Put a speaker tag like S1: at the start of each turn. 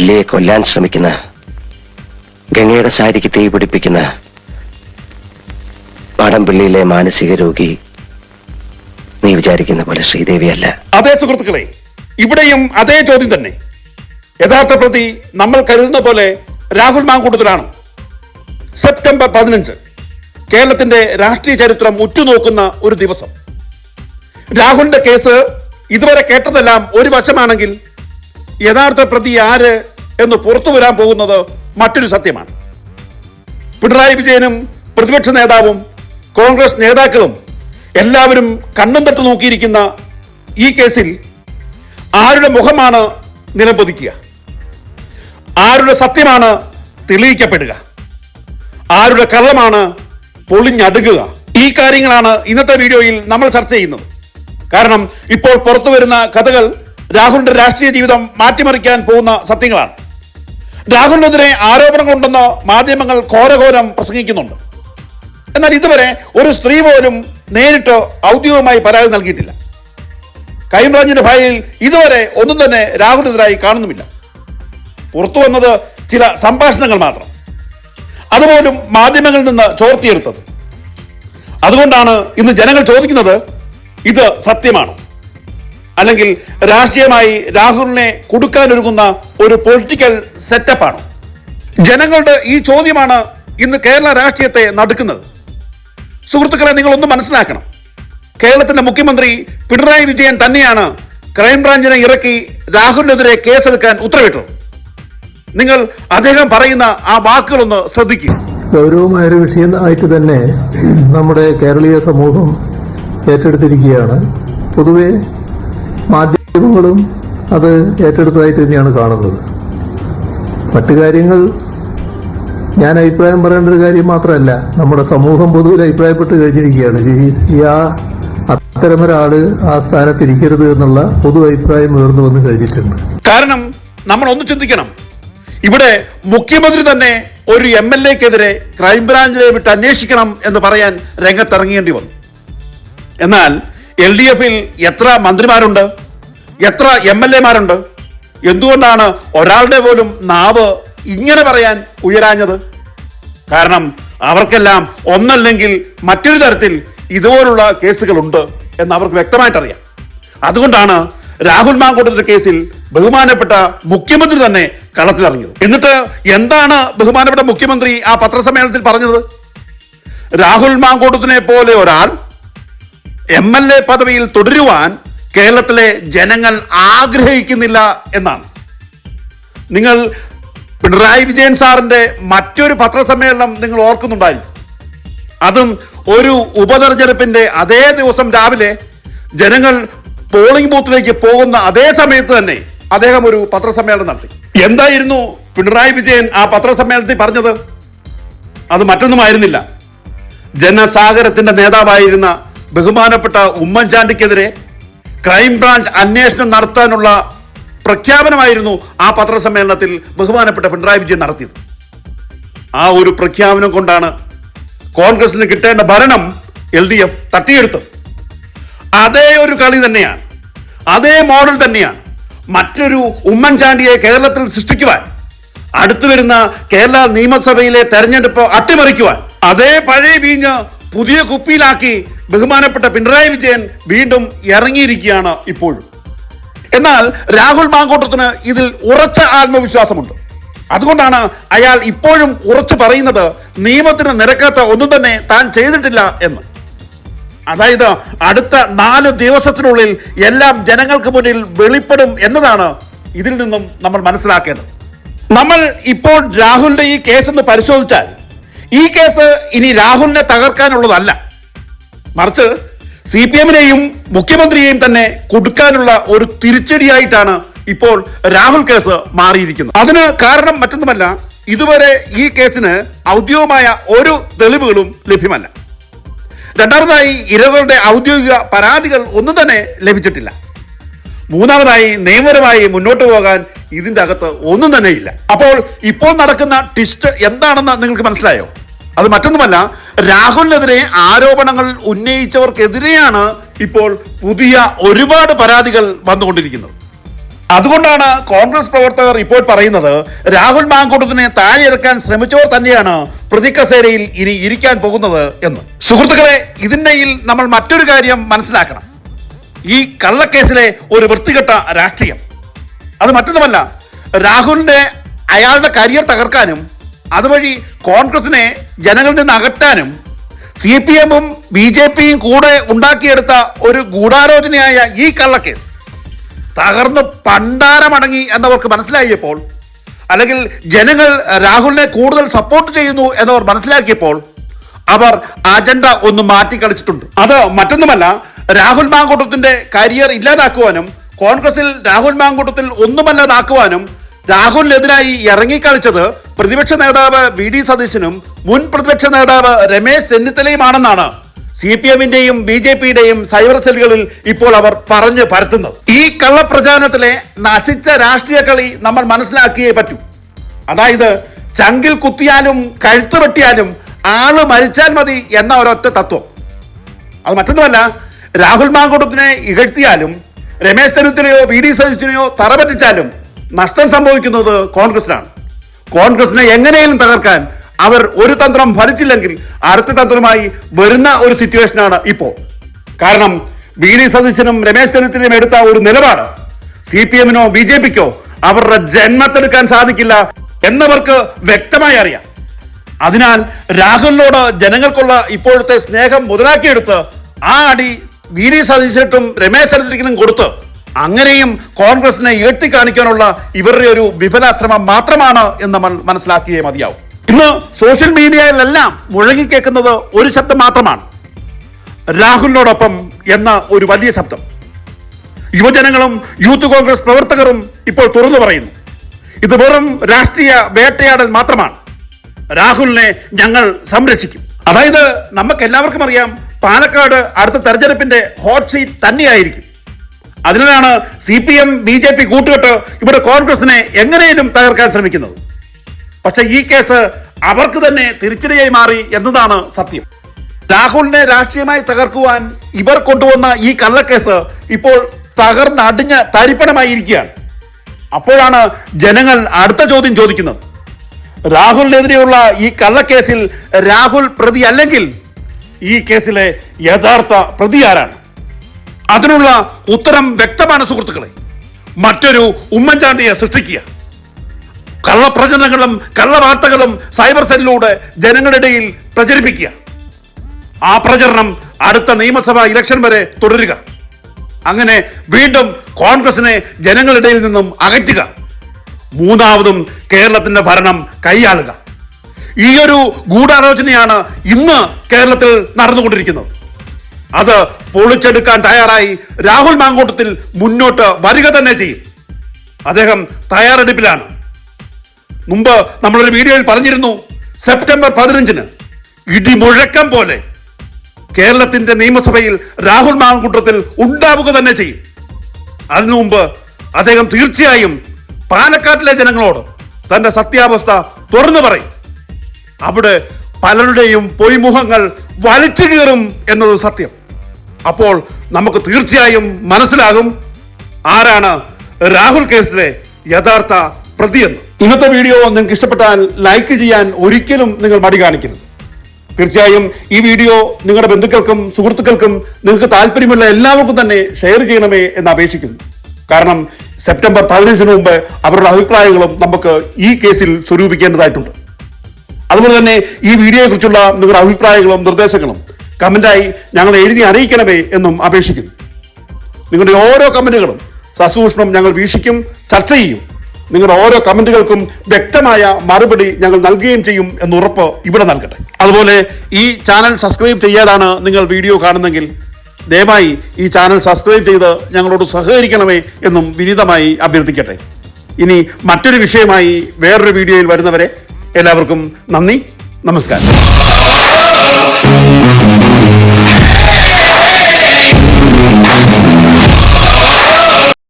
S1: അല്ലയെ കൊല്ലാൻ ശ്രമിക്കുന്ന? ഗംഗയുടെ സാരിക്ക് തീ പിടിപ്പിക്കുന്ന മാടമ്പിള്ളിയിലെ മാനസിക രോഗി നീ വിചാരിക്കുന്ന പോലെ ശ്രീദേവിയല്ല
S2: അതേ സുഹൃത്തുക്കളെ ഇവിടെയും അതേ ചോദ്യം തന്നെ. യഥാർത്ഥ പ്രതി നമ്മൾ കരുതുന്ന പോലെ രാഹുൽ മാങ്കൂട്ടത്തിലാണ്. സെപ്റ്റംബർ പതിനഞ്ച് കേരളത്തിന്റെ രാഷ്ട്രീയ ചരിത്രം ഉറ്റുനോക്കുന്ന ഒരു ദിവസം. രാഹുലിന്റെ കേസ് ഇതുവരെ കേട്ടതെല്ലാം ഒരു വശമാണെങ്കിൽ യഥാർത്ഥ പ്രതി ആര് എന്ന് പുറത്തു വരാൻ പോകുന്നത് മറ്റൊരു സത്യമാണ്. പിണറായി വിജയനും പ്രതിപക്ഷ നേതാവും കോൺഗ്രസ് നേതാക്കളും എല്ലാവരും കണ്ണും തട്ട് നോക്കിയിരിക്കുന്ന ഈ കേസിൽ ആരുടെ മുഖമാണ് നിലംപൊതിക്കുക? ആരുടെ സത്യമാണ് തെളിയിക്കപ്പെടുക? ആരുടെ കള്ളമാണ് പൊളിഞ്ഞടുക്കുക? ഈ കാര്യങ്ങളാണ് ഇന്നത്തെ വീഡിയോയിൽ നമ്മൾ ചർച്ച ചെയ്യുന്നത്. കാരണം ഇപ്പോൾ പുറത്തു വരുന്ന കഥകൾ രാഹുലിന്റെ രാഷ്ട്രീയ ജീവിതം മാറ്റിമറിക്കാൻ പോകുന്ന സത്യങ്ങളാണ്. രാഹുലിനെതിരെ ആരോപണങ്ങളുണ്ടെന്ന് മാധ്യമങ്ങൾ ഘോരഘോരം പ്രസംഗിക്കുന്നുണ്ട്. എന്നാൽ ഇതുവരെ ഒരു സ്ത്രീ പോലും നേരിട്ട് ഔദ്യോഗികമായി പരാതി നൽകിയിട്ടില്ല. ക്രൈംബ്രാഞ്ചിന്റെ ഫയലിൽ ഇതുവരെ ഒന്നും തന്നെ രാഹുലിനെതിരായി കാണുന്നുമില്ല. പുറത്തു വന്നത് ചില സംഭാഷണങ്ങൾ മാത്രം. അതുപോലും മാധ്യമങ്ങളിൽ നിന്ന് ചോർത്തിയെടുത്തത്. അതുകൊണ്ടാണ് ഇന്ന് ജനങ്ങൾ ചോദിക്കുന്നത് ഇത് സത്യമാണ്? അല്ലെങ്കിൽ രാഷ്ട്രീയമായി രാഹുലിനെ കൊടുക്കാനൊരുങ്ങുന്ന ഒരു പൊളിറ്റിക്കൽ സെറ്റപ്പാണ് ജനങ്ങളുടെ ഈ ചോദ്യമാണ് ഇന്ന് കേരള രാഷ്ട്രീയത്തെ നടുക്കുന്നത്. സുഹൃത്തുക്കളെ നിങ്ങളൊന്ന് മനസ്സിലാക്കണം. കേരളത്തിന്റെ മുഖ്യമന്ത്രി പിണറായി വിജയൻ തന്നെയാണ് ക്രൈംബ്രാഞ്ചിനെ ഇറക്കി രാഹുലിനെതിരെ കേസെടുക്കാൻ ഉത്തരവിട്ടത്. നിങ്ങൾ അദ്ദേഹം പറയുന്ന ആ വാക്കുകളൊന്ന് ശ്രദ്ധിക്കുക.
S3: ഗൗരവമായൊരു വിഷയം ആയിട്ട് തന്നെ നമ്മുടെ കേരളീയ സമൂഹം ഏറ്റെടുത്തിരിക്കുകയാണ്. പൊതുവെ മാധ്യമങ്ങളും അത് ഏറ്റെടുത്തതായിട്ട് തന്നെയാണ് കാണുന്നത്. മറ്റു കാര്യങ്ങൾ ഞാൻ അഭിപ്രായം പറയേണ്ട ഒരു കാര്യം മാത്രമല്ല നമ്മുടെ സമൂഹം പൊതുവിൽ അഭിപ്രായപ്പെട്ട് കഴിഞ്ഞിരിക്കുകയാണ്. ആ അത്തരമൊരാൾ ആ സ്ഥാനത്തിരിക്കരുത് എന്നുള്ള പൊതു അഭിപ്രായം ഉയർന്നു വന്നു കഴിഞ്ഞിട്ടുണ്ട്.
S2: കാരണം നമ്മൾ ഒന്ന് ചിന്തിക്കണം. ഇവിടെ മുഖ്യമന്ത്രി തന്നെ ഒരു എം എൽ എക്കെതിരെ ക്രൈംബ്രാഞ്ചിനെ വിട്ട് അന്വേഷിക്കണം എന്ന് പറയാൻ രംഗത്തിറങ്ങേണ്ടി വന്നു. എന്നാൽ എൽ ഡി എഫിൽ എത്ര മന്ത്രിമാരുണ്ട്? എത്ര എം എൽ എമാരുണ്ട് എന്തുകൊണ്ടാണ് ഒരാളുടെ പോലും നാവ് ഇങ്ങനെ പറയാൻ ഉയരാഞ്ഞത്? കാരണം അവർക്കെല്ലാം ഒന്നല്ലെങ്കിൽ മറ്റൊരു തരത്തിൽ ഇതുപോലുള്ള കേസുകളുണ്ട് എന്ന് അവർക്ക് വ്യക്തമായിട്ടറിയാം. അതുകൊണ്ടാണ് രാഹുൽ മാങ്കൂട്ടത്തിന്റെ കേസിൽ ബഹുമാനപ്പെട്ട മുഖ്യമന്ത്രി തന്നെ കളത്തിലിറങ്ങിയത്. എന്നിട്ട് എന്താണ് ബഹുമാനപ്പെട്ട മുഖ്യമന്ത്രി ആ പത്രസമ്മേളനത്തിൽ പറഞ്ഞത്? രാഹുൽ മാങ്കോട്ടത്തിനെ പോലെ ഒരാൾ എം എൽ എ പദവിയിൽ തുടരുവാൻ കേരളത്തിലെ ജനങ്ങൾ ആഗ്രഹിക്കുന്നില്ല എന്നാണ്. നിങ്ങൾ പിണറായി വിജയൻ സാറിന്റെ മറ്റൊരു പത്രസമ്മേളനം നിങ്ങൾ ഓർക്കുന്നുണ്ടായി. അതും ഒരു ഉപതെരഞ്ഞെടുപ്പിന്റെ അതേ ദിവസം രാവിലെ ജനങ്ങൾ പോളിംഗ് ബൂത്തിലേക്ക് പോകുന്ന അതേ സമയത്ത് തന്നെ അദ്ദേഹം ഒരു പത്രസമ്മേളനം നടത്തി. എന്തായിരുന്നു പിണറായി വിജയൻ ആ പത്രസമ്മേളനത്തിൽ പറഞ്ഞത്? അത് മറ്റൊന്നുമായിരുന്നില്ല. ജനസാഗരത്തിന്റെ നേതാവായിരുന്ന ബഹുമാനപ്പെട്ട ഉമ്മൻചാണ്ടിക്കെതിരെ ക്രൈംബ്രാഞ്ച് അന്വേഷണം നടത്താനുള്ള പ്രഖ്യാപനമായിരുന്നു ആ പത്രസമ്മേളനത്തിൽ ബഹുമാനപ്പെട്ട പിണറായി വിജയൻ നടത്തിയത്. ആ ഒരു പ്രഖ്യാപനം കൊണ്ടാണ് കോൺഗ്രസിന് കിട്ടേണ്ട ഭരണം എൽ ഡി എഫ് തട്ടിയെടുത്തത്. അതേ ഒരു കളി തന്നെയാണ് അതേ മോഡൽ തന്നെയാണ് മറ്റൊരു ഉമ്മൻചാണ്ടിയെ കേരളത്തിൽ സൃഷ്ടിക്കുവാൻ അടുത്തു വരുന്ന കേരള നിയമസഭയിലെ തെരഞ്ഞെടുപ്പ് അട്ടിമറിക്കുവാൻ അതേ പഴയ വീഞ്ഞ് പുതിയ കുപ്പിയിലാക്കി ബഹുമാനപ്പെട്ട പിണറായി വിജയൻ വീണ്ടും ഇറങ്ങിയിരിക്കുകയാണ് ഇപ്പോഴും എന്നാൽ രാഹുൽ മാങ്കോട്ടത്തിന് ഇതിൽ ഉറച്ച ആത്മവിശ്വാസമുണ്ട്. അതുകൊണ്ടാണ് അയാൾ ഇപ്പോഴും ഉറച്ചു പറയുന്നത് നിയമത്തിന് നിരക്കാത്ത ഒന്നും തന്നെ താൻ ചെയ്തിട്ടില്ല എന്ന്. അതായത് അടുത്ത നാല് ദിവസത്തിനുള്ളിൽ എല്ലാം ജനങ്ങൾക്ക് മുന്നിൽ വെളിപ്പെടും എന്നതാണ് ഇതിൽ നിന്നും നമ്മൾ മനസ്സിലാക്കേണ്ടത്. നമ്മൾ ഇപ്പോൾ രാഹുലിന്റെ ഈ കേസ് ഒന്ന് പരിശോധിച്ചാൽ ഈ കേസ് ഇനി രാഹുലിനെ തകർക്കാനുള്ളതല്ല. മറിച്ച് സി പി എമ്മിനെയും മുഖ്യമന്ത്രിയെയും തന്നെ കൊടുക്കാനുള്ള ഒരു തിരിച്ചടിയായിട്ടാണ് ഇപ്പോൾ രാഹുൽ കേസ് മാറിയിരിക്കുന്നത്. അതിന് കാരണം മറ്റൊന്നുമല്ല ഇതുവരെ ഈ കേസിന് ഔദ്യോഗികമായ ഒരു തെളിവുകളും ലഭ്യമല്ല. രണ്ടാമതായി ഇരകളുടെ ഔദ്യോഗിക പരാതികൾ ഒന്നും തന്നെ ലഭിച്ചിട്ടില്ല. മൂന്നാമതായി നിയമപരമായി മുന്നോട്ട് പോകാൻ ഇതിന്റെ അകത്ത് ഒന്നും തന്നെ ഇല്ല. അപ്പോൾ ഇപ്പോൾ നടക്കുന്ന ട്വിസ്റ്റ് എന്താണെന്ന് നിങ്ങൾക്ക് മനസ്സിലായോ? അത് മറ്റൊന്നുമല്ല രാഹുലിനെതിരെ ആരോപണങ്ങൾ ഉന്നയിച്ചവർക്കെതിരെയാണ് ഇപ്പോൾ പുതിയ ഒരുപാട് പരാതികൾ വന്നുകൊണ്ടിരിക്കുന്നത്. അതുകൊണ്ടാണ് കോൺഗ്രസ് പ്രവർത്തകർ ഇപ്പോൾ പറയുന്നത് രാഹുൽ മാങ്കൂട്ടത്തിനെ താഴെ ഇറക്കാൻ ശ്രമിച്ചവർ തന്നെയാണ് പ്രതികസേരയിൽ ഇനി ഇരിക്കാൻ പോകുന്നത് എന്ന്. സുഹൃത്തുക്കളെ ഇതിന്റെയിൽ നമ്മൾ മറ്റൊരു കാര്യം മനസ്സിലാക്കണം. ഈ കള്ളക്കേസിലെ ഒരു വൃത്തികെട്ട രാഷ്ട്രീയം. അത് മറ്റൊന്നുമല്ല രാഹുലിന്റെ അയാളുടെ കരിയർ തകർക്കാനും അതുവഴി കോൺഗ്രസിനെ ജനങ്ങളിൽ നിന്ന് അകറ്റാനും സി പി എമ്മും ബി ജെ പിയും കൂടെ ഉണ്ടാക്കിയെടുത്ത ഒരു ഗൂഢാലോചനയായ ഈ കള്ളക്കേസ്. തകർന്ന് പണ്ടാരമടങ്ങി എന്നവർക്ക് മനസ്സിലായപ്പോൾ അല്ലെങ്കിൽ ജനങ്ങൾ രാഹുലിനെ കൂടുതൽ സപ്പോർട്ട് ചെയ്യുന്നു എന്നവർ മനസ്സിലാക്കിയപ്പോൾ അവർ അജണ്ട ഒന്ന് മാറ്റിക്കളിച്ചിട്ടുണ്ട്. അത് മറ്റൊന്നുമല്ല രാഹുൽ മാങ്കൂട്ടത്തിന്റെ കരിയർ ഇല്ലാതാക്കുവാനും കോൺഗ്രസിൽ രാഹുൽ മാങ്കൂട്ടത്തിൽ ഒന്നുമല്ലാതാക്കുവാനും രാഹുലിനെതിരായി ഇറങ്ങിക്കളിച്ചത് പ്രതിപക്ഷ നേതാവ് വി ഡി സതീശനും മുൻ പ്രതിപക്ഷ നേതാവ് രമേശ് ചെന്നിത്തലയുമാണെന്നാണ് സി പി എമ്മിന്റെയും ബി ജെ പിയുടെയും സൈബർ സെല്ലുകളിൽ ഇപ്പോൾ അവർ പറഞ്ഞു പരത്തുന്നത്. ഈ കള്ളപ്രചാരണത്തിലെ നശിച്ച രാഷ്ട്രീയ കളി നമ്മൾ മനസ്സിലാക്കിയേ പറ്റൂ. അതായത് ചങ്കിൽ കുത്തിയാലും കഴുത്ത് വെട്ടിയാലും ആൾ മരിച്ചാൽ മതി എന്ന ഒരൊറ്റ തത്വം. അത് മറ്റൊന്നുമല്ല രാഹുൽ മാങ്കൂട്ടത്തിനെ ഇകഴ്ത്തിയാലും രമേശ് ചെന്നിത്തലയോ വി ഡി സതീശനെയോ തറപറ്റിച്ചാലും നഷ്ടം സംഭവിക്കുന്നത് കോൺഗ്രസിനാണ്. കോൺഗ്രസിനെ എങ്ങനെയും തകർക്കാൻ അവർ ഒരു തന്ത്രം ഫലിച്ചില്ലെങ്കിൽ അടുത്ത തന്ത്രമായി വരുന്ന ഒരു സിറ്റുവേഷനാണ് ഇപ്പോൾ കാരണം വി ഡി സതീശനും രമേശ് ചെന്നിത്തലയും എടുത്ത ഒരു നിലപാട് സി പി എമ്മിനോ ബി ജെ പിക്കോ അവരുടെ ജന്മത്തെടുക്കാൻ സാധിക്കില്ല എന്നവർക്ക് വ്യക്തമായി അറിയാം. അതിനാൽ രാഹുലിനോട് ജനങ്ങൾക്കുള്ള ഇപ്പോഴത്തെ സ്നേഹം മുതലാക്കിയെടുത്ത് ആ അടി വി ഡി സതീശനും രമേശ് ചെന്നിത്തലയ്ക്കും കൊടുത്ത് അങ്ങനെയും കോൺഗ്രസിനെ കാണിക്കാനുള്ള ഇവരുടെ ഒരു വിഫലാശ്രമം മാത്രമാണ് എന്ന് മനസ്സിലാക്കിയേ മതിയാവും. ഇന്ന് സോഷ്യൽ മീഡിയയിലെല്ലാം മുഴങ്ങിക്കേക്കുന്നത് ഒരു ശബ്ദം മാത്രമാണ്. രാഹുലിനോടൊപ്പം എന്ന ഒരു വലിയ ശബ്ദം. യുവജനങ്ങളും യൂത്ത് കോൺഗ്രസ് പ്രവർത്തകരും ഇപ്പോൾ തുറന്നു പറയുന്നു. ഇത് വെറും രാഷ്ട്രീയ വേട്ടയാടൽ മാത്രമാണ്. രാഹുലിനെ ഞങ്ങൾ സംരക്ഷിക്കും. അതായത് നമുക്ക് എല്ലാവർക്കും അറിയാം പാലക്കാട് അടുത്ത തെരഞ്ഞെടുപ്പിന്റെ ഹോട്ട് സീറ്റ് തന്നെയായിരിക്കും. അതിനാണ് C P M B J P കൂട്ടുകെട്ട് ഇവിടെ കോൺഗ്രസിനെ എങ്ങനെയും തകർക്കാൻ ശ്രമിക്കുന്നത്. പക്ഷെ ഈ കേസ് അവർക്ക് തന്നെ തിരിച്ചടിയായി മാറി എന്നതാണ് സത്യം. രാഹുലിനെ രാഷ്ട്രീയമായി തകർക്കുവാൻ ഇവർ കൊണ്ടുവന്ന ഈ കള്ളക്കേസ് ഇപ്പോൾ തകർന്നടിഞ്ഞ തരിപ്പണമായിരിക്കുകയാണ്. അപ്പോഴാണ് ജനങ്ങൾ അടുത്ത ചോദ്യം ചോദിക്കുന്നത്. രാഹുലിനെതിരെയുള്ള ഈ കള്ളക്കേസിൽ രാഹുൽ പ്രതി അല്ലെങ്കിൽ ഈ കേസിലെ യഥാർത്ഥ പ്രതി ആരാണ് അതിനുള്ള ഉത്തരം വ്യക്തമാണ് സുഹൃത്തുക്കളെ. മറ്റൊരു ഉമ്മൻചാണ്ടിയെ സൃഷ്ടിക്കുക. കള്ളപ്രചരണങ്ങളും കള്ളവാർത്തകളും സൈബർ സെല്ലിലൂടെ ജനങ്ങളുടെ ഇടയിൽ പ്രചരിപ്പിക്കുക. ആ പ്രചരണം അടുത്ത നിയമസഭാ ഇലക്ഷൻ വരെ തുടരുക. അങ്ങനെ വീണ്ടും കോൺഗ്രസിനെ ജനങ്ങളിടയിൽ നിന്നും അകറ്റുക. മൂന്നാമതും കേരളത്തിന്റെ ഭരണം കൈയാളുക. ഈ ഒരു ഗൂഢാലോചനയാണ് ഇന്ന് കേരളത്തിൽ നടന്നുകൊണ്ടിരിക്കുന്നത്. അത് പൊളിച്ചെടുക്കാൻ തയ്യാറായി രാഹുൽ മാങ്കോട്ടത്തിൽ മുന്നോട്ട് വരിക തന്നെ ചെയ്യും. അദ്ദേഹം തയ്യാറെടുപ്പിലാണ്. മുമ്പ് നമ്മളൊരു വീഡിയോയിൽ പറഞ്ഞിരുന്നു സെപ്റ്റംബർ പതിനഞ്ചിന് ഇടിമുഴക്കം പോലെ കേരളത്തിന്റെ നിയമസഭയിൽ രാഹുൽ മാങ്കൂട്ടത്തിൽ ഉണ്ടാവുക തന്നെ ചെയ്യും. അതിനു മുമ്പ് അദ്ദേഹം തീർച്ചയായും പാലക്കാട്ടിലെ ജനങ്ങളോട് തന്റെ സത്യാവസ്ഥ തുറന്നു പറയും. അവിടെ പലരുടെയും പൊയ്മുഖങ്ങൾ വലിച്ചു കീറും എന്നത് സത്യം. അപ്പോൾ നമുക്ക് തീർച്ചയായും മനസ്സിലാകും ആരാണ് രാഹുൽ കേസിലെ യഥാർത്ഥ പ്രതിയെന്ന്. ഇന്നത്തെ വീഡിയോ നിങ്ങൾക്ക് ഇഷ്ടപ്പെട്ടാൽ ലൈക്ക് ചെയ്യാൻ ഒരിക്കലും നിങ്ങൾ മടി കാണിക്കരുത്. തീർച്ചയായും ഈ വീഡിയോ നിങ്ങളുടെ ബന്ധുക്കൾക്കും സുഹൃത്തുക്കൾക്കും നിങ്ങൾക്ക് താല്പര്യമുള്ള എല്ലാവർക്കും തന്നെ ഷെയർ ചെയ്യണമേ എന്ന് അപേക്ഷിക്കുന്നു. കാരണം സെപ്റ്റംബർ പതിനഞ്ചിന് മുമ്പ് അവരുടെ അഭിപ്രായങ്ങളും നമുക്ക് ഈ കേസിൽ സ്വരൂപിക്കേണ്ടതായിട്ടുണ്ട്. അതുപോലെ തന്നെ ഈ വീഡിയോയെ കുറിച്ചുള്ള നിങ്ങളുടെ അഭിപ്രായങ്ങളും നിർദ്ദേശങ്ങളും കമന്റായി ഞങ്ങൾ എഴുതി അറിയിക്കണമേ എന്നും അപേക്ഷിക്കുന്നു. നിങ്ങളുടെ ഓരോ കമന്റുകളും സസൂക്ഷ്മം ഞങ്ങൾ വീക്ഷിക്കും ചർച്ച ചെയ്യും. നിങ്ങളുടെ ഓരോ കമന്റുകൾക്കും വ്യക്തമായ മറുപടി ഞങ്ങൾ നൽകുകയും ചെയ്യും എന്ന് ഉറപ്പ് ഇവിടെ നൽകട്ടെ. അതുപോലെ ഈ ചാനൽ സബ്സ്ക്രൈബ് ചെയ്യാതാണ് നിങ്ങൾ വീഡിയോ കാണുന്നെങ്കിൽ ദയവായി ഈ ചാനൽ സബ്സ്ക്രൈബ് ചെയ്ത് ഞങ്ങളോട് സഹകരിക്കണമേ എന്നും വിനീതമായി അഭ്യർത്ഥിക്കട്ടെ. ഇനി മറ്റൊരു വിഷയമായി വേറൊരു വീഡിയോയിൽ വരുന്നവരെ എല്ലാവർക്കും നന്ദി നമസ്കാരം.